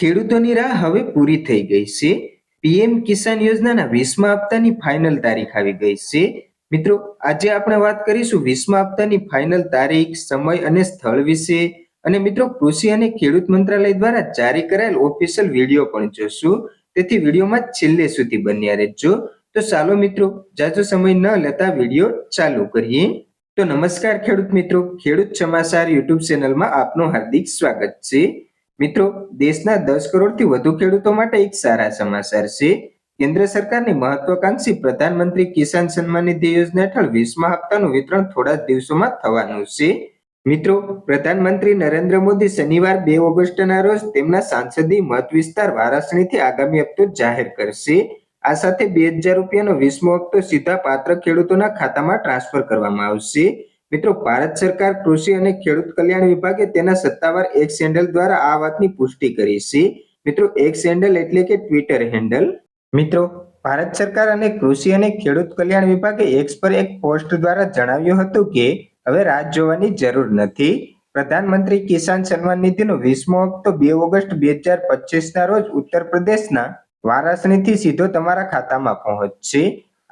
ખેડૂતોની રાહ હવે પૂરી થઈ ગઈ છે. પીએમ કિસાન યોજનાના વીસમા હપ્તાની ફાઇનલ તારીખ આવી ગઈ છે. મિત્રો, આજે આપણે વાત કરીશું વીસમા હપ્તાની ફાઇનલ તારીખ, સમય અને સ્થળ વિશે. અને મિત્રો, કૃષિ અને ખેડૂત મંત્રાલય દ્વારા જારી કરાયેલ ઓફિશિયલ વીડિયો પણ જોશું. તેથી વિડીયોમાં છેલ્લે સુધી બન્યા રહેજો. તો ચાલો મિત્રો, જાજો સમય ન લેતા વીડિયો ચાલુ કરીએ. તો નમસ્કાર ખેડૂત મિત્રો, ખેડૂત સમાચાર યુટ્યુબ ચેનલમાં આપનું હાર્દિક સ્વાગત છે. મિત્રો, દેશના દસ કરોડથી વધુ ખેડૂતો માટે એક સારા સમાચાર છે. કેન્દ્ર સરકારની મહત્વાકાંક્ષી પ્રધાનમંત્રી કિસાન સન્માન નિધિ યોજના હેઠળ વીસમા હપ્તાનું વિતરણ થોડા દિવસોમાં થવાનું છે. મિત્રો, પ્રધાનમંત્રી નરેન્દ્ર મોદી શનિવાર બે ઓગસ્ટના રોજ તેમના સાંસદીય મત વિસ્તાર વારાસણીથી આગામી હપ્તો જાહેર કરશે. આ સાથે બે હજાર રૂપિયાનો વીસમો હપ્તો સીધા પાત્ર ખેડૂતોના ખાતામાં ટ્રાન્સફર કરવામાં આવશે. મિત્રો, ભારત સરકાર કૃષિ અને ખેડૂત કલ્યાણ વિભાગે તેના સત્તાવાર એક્સ હેન્ડલ દ્વારા આ વાતની પુષ્ટિ કરી છે. મિત્રો એક્સ હેન્ડલ એટલે કે ટ્વિટર હેન્ડલ મિત્રો, ભારત સરકાર અને કૃષિ અને ખેડૂત કલ્યાણ વિભાગે એક્સ પર એક પોસ્ટ દ્વારા જણાવ્યું હતું કે, હવે રાહ જોવાની જરૂર નથી. પ્રધાનમંત્રી કિસાન સન્માન નિધિનો વીસમો હપ્તો બે ઓગસ્ટ બે હજાર પચીસના રોજ ઉત્તર પ્રદેશના વારાસણીથી સીધો તમારા ખાતામાં પહોંચશે.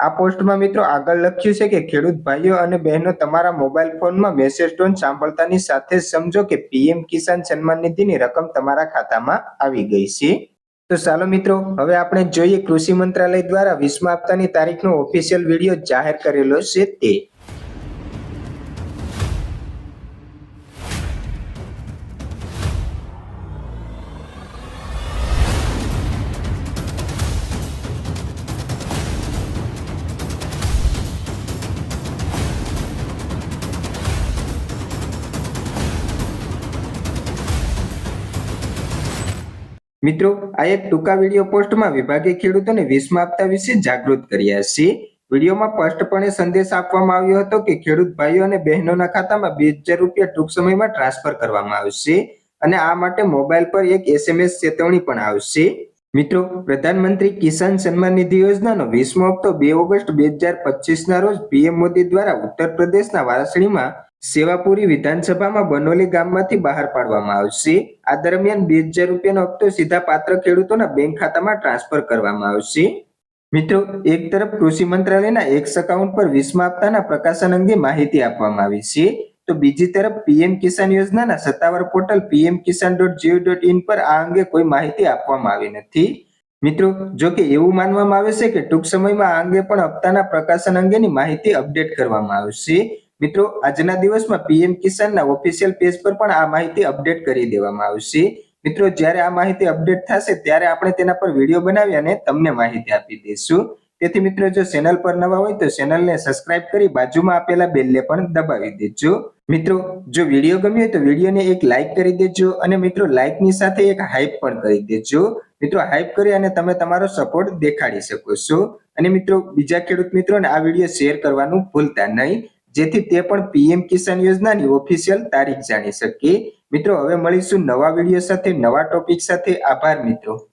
આ પોસ્ટમાં મિત્રો આગળ લખ્યું છે કે ખેડૂત ભાઈઓ અને બહેનો તમારા મોબાઈલ ફોનમાં મેસેજ ટોન સાંભળતાની સાથે જ સમજો કે પીએમ કિસાન સન્માન નિધિની રકમ તમારા ખાતામાં આવી ગઈ છે. તો ચાલો મિત્રો, હવે આપણે જોઈએ કૃષિ મંત્રાલય દ્વારા વીસમા હપ્તાની તારીખનો ઓફિશિયલ વીડિયો જાહેર કરેલો છે તે. મિત્રો, આ એક ટૂંકા વીડિયો પોસ્ટમાં વિભાગે ખેડૂતોને વીસમા આપતા વિશે જાગૃત કર્યા છે. વિડીયોમાં સ્પષ્ટપણે સંદેશ આપવામાં આવ્યો હતો કે ખેડૂત ભાઈઓ અને બહેનોના ખાતામાં બે હજાર રૂપિયા ટૂંક સમયમાં ટ્રાન્સફર કરવામાં આવશે અને આ માટે મોબાઈલ પર એક એસએમએસ ચેતવણી પણ આવશે. મિત્રો, પ્રધાનમંત્રી કિસાન સન્માન નિધિ યોજનાનો વીસમો હપ્તો બે ઓગસ્ટ બે હજાર પચીસના રોજ પીએમ મોદી દ્વારા ઉત્તર પ્રદેશના વારાણસીમાં સેવાપુરી વિધાનસભામાં બનોલી ગામમાંથી બહાર પાડવામાં આવશે. આ દરમિયાન બે હજાર રૂપિયાનો હપ્તો સીધા પાત્ર ખેડૂતોના બેંક ખાતામાં ટ્રાન્સફર કરવામાં આવશે. મિત્રો, એક તરફ કૃષિ મંત્રાલયના એક્સ એકાઉન્ટ પર વીસમા હપ્તાના પ્રકાશન અંગે માહિતી આપવામાં આવી છે. તો બીજી તરફ પીએમ કિસાન યોજનાના સત્તાવાર portal PM Kisan dot gov dot in પર આ અંગે કોઈ માહિતી આપવામાં આવી નથી. મિત્રો, જો કે એવું માનવામાં આવે છે કે ટૂંક સમયમાં આ અંગે પણ હપ્તાના પ્રકાશન અંગેની માહિતી અપડેટ કરવામાં આવશે. મિત્રો, આજના દિવસમાં પીએમ કિસાનના ઓફિશિયલ પેજ પર પણ આ માહિતી અપડેટ કરી દેવામાં આવશે. મિત્રો, જ્યારે આ માહિતી અપડેટ થશે, ત્યારે આપણે તેના પર વીડિયો બનાવી અને તમને માહિતી આપી દઈશું. તેથી મિત્રો, જો ચેનલ પર નવા હોય, તો ચેનલને સબસ્ક્રાઇબ કરી બાજુમાં આપેલા બેલને પણ દબાવી દેજો. મિત્રો, જો વીડિયો ગમ્યો હોય, તો વિડીયોને એક લાઇક કરી દેજો અને મિત્રો લાઇકની સાથે એક હાઇપ પણ કરી દેજો. મિત્રો હાઇપ કરી અને તમે તમારો સપોર્ટ દેખાડી શકો છો. અને મિત્રો, બીજા ખેડૂત મિત્રોને આ વીડિયો શેર કરવાનું ભૂલતા નહીં. જેથી તે પણ પીએમ કિસાન યોજનાની ઓફિશિયલ તારીખ જાણી શકે મિત્રો, હવે મળીશું નવા વીડિયો સાથે, નવા ટોપિક સાથે. આભાર મિત્રો.